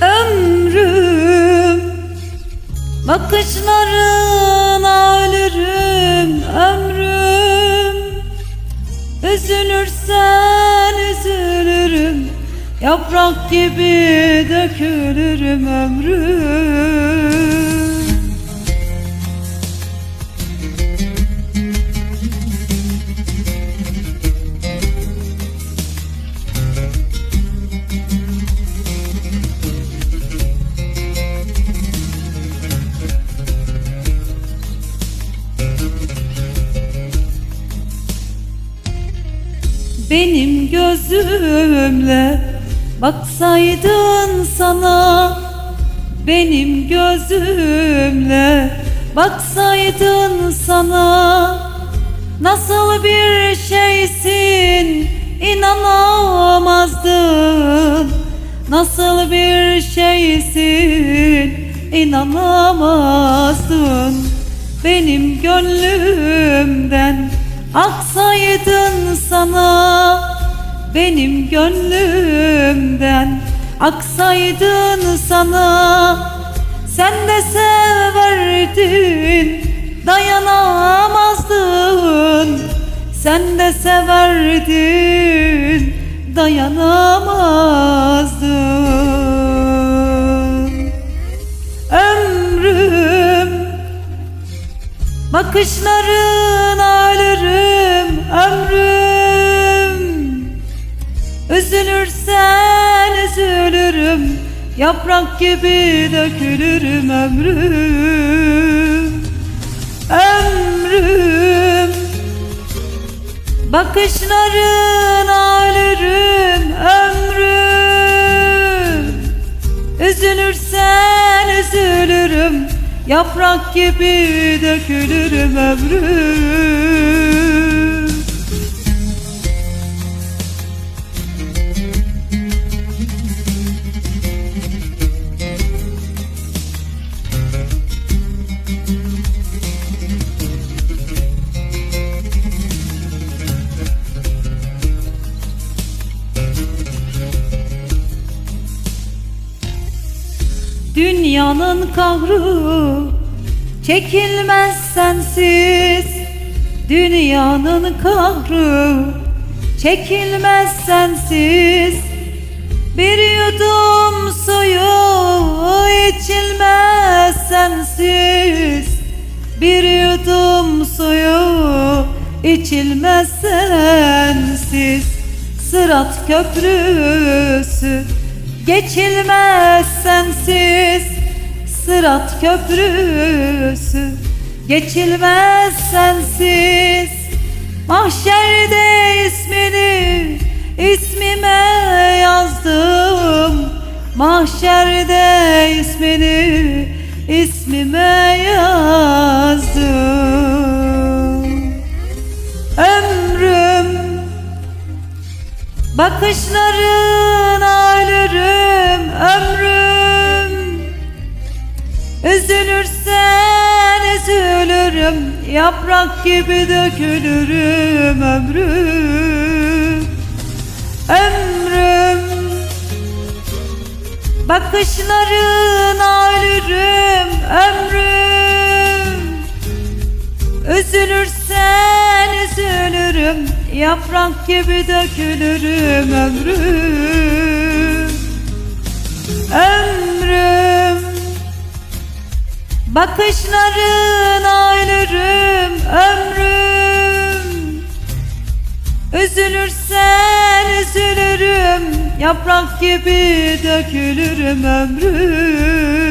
Ömrüm Bakışlarına ölürüm ömrüm. Üzülürsen üzülürüm Yaprak gibi dökülürüm ömrüm Benim gözümle baksaydın sana. Benim gözümle baksaydın sana. Nasıl bir şeysin inanamazdım Nasıl bir şeysin inanamazdın. Benim gönlümden aksaydın sana Benim gönlümden. Aksaydın sana Sen de severdin dayanamazdın. Sen de severdin dayanamazdın Bakışlarına ölürüm ömrüm. Üzülürsen üzülürüm Yaprak gibi dökülürüm ömrüm. Ömrüm. Bakışlarına ölürüm ömrüm. Üzülürsen üzülürüm Yaprak gibi dökülürüm ömrüm Dünyanın kahrı çekilmez sensiz. Dünyanın kahrı çekilmez sensiz. Bir yudum suyu içilmez sensiz. Bir yudum suyu içilmez sensiz. Sırat köprüsü geçilmez sensiz Sırat köprüsü geçilmez sensiz. Mahşerde ismini ismime yazdım. Mahşerde ismini ismime yazdım. Ömrüm Bakışlarına ölürüm Üzülürsen üzülürüm Yaprak gibi dökülürüm ömrüm. Ömrüm Bakışlarına ölürüm ömrüm. Üzülürsen üzülürüm Yaprak gibi dökülürüm ömrüm Bakışlarına ölürüm ömrüm. Üzülürsen üzülürüm Yaprak gibi dökülürüm ömrüm